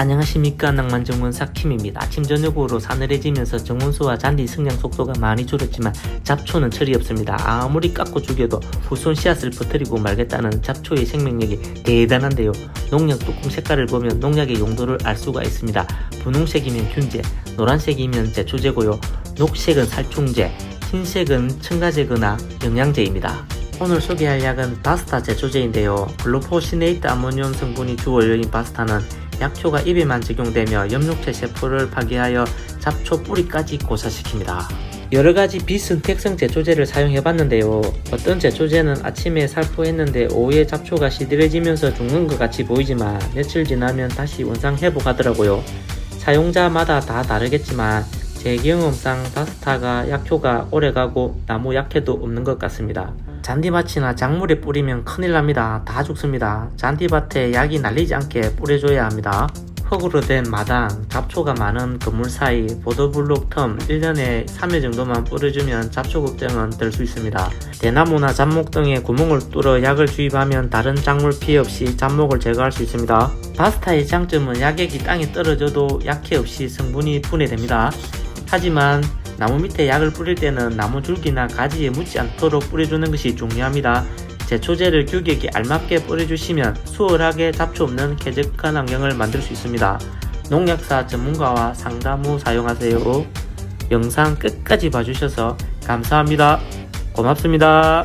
안녕하십니까 낭만정원 사킴입니다. 아침 저녁으로 사늘해지면서 정원수와 잔디 성장 속도가 많이 줄었지만 잡초는 철이 없습니다. 아무리 깎고 죽여도 후손 씨앗을 퍼뜨리고 말겠다는 잡초의 생명력이 대단한데요. 농약 뚜껑 색깔을 보면 농약의 용도를 알 수가 있습니다. 분홍색이면 균제, 노란색이면 제초제고요. 녹색은 살충제, 흰색은 첨가제거나 영양제입니다. 오늘 소개할 약은 바스타 제초제인데요. 글루포시네이트 아모늄 성분이 주 원료인 바스타는 약효가 입에만 적용되며 엽록체 세포를 파괴하여 잡초 뿌리까지 고사시킵니다. 여러 가지 비선택성 제초제를 사용해봤는데요. 어떤 제초제는 아침에 살포했는데 오후에 잡초가 시들해지면서 죽는 것 같이 보이지만 며칠 지나면 다시 원상 회복하더라고요. 사용자마다 다 다르겠지만 제 경험상 바스타가 약효가 오래가고 나무 약해도 없는 것 같습니다. 잔디밭이나 작물에 뿌리면 큰일 납니다. 다 죽습니다. 잔디밭에 약이 날리지 않게 뿌려줘야 합니다. 흙으로 된 마당, 잡초가 많은 건물 사이, 보도블록 텀 1년에 3회 정도만 뿌려주면 잡초 걱정은 덜 수 있습니다. 대나무나 잡목 등에 구멍을 뚫어 약을 주입하면 다른 작물 피해 없이 잡목을 제거할 수 있습니다. 바스타의 장점은 약액이 땅에 떨어져도 약해 없이 성분이 분해됩니다. 하지만 나무 밑에 약을 뿌릴 때는 나무 줄기나 가지에 묻지 않도록 뿌려주는 것이 중요합니다. 제초제를 규격에 알맞게 뿌려주시면 수월하게 잡초 없는 쾌적한 환경을 만들 수 있습니다. 농약사 전문가와 상담 후 사용하세요. 영상 끝까지 봐주셔서 감사합니다. 고맙습니다.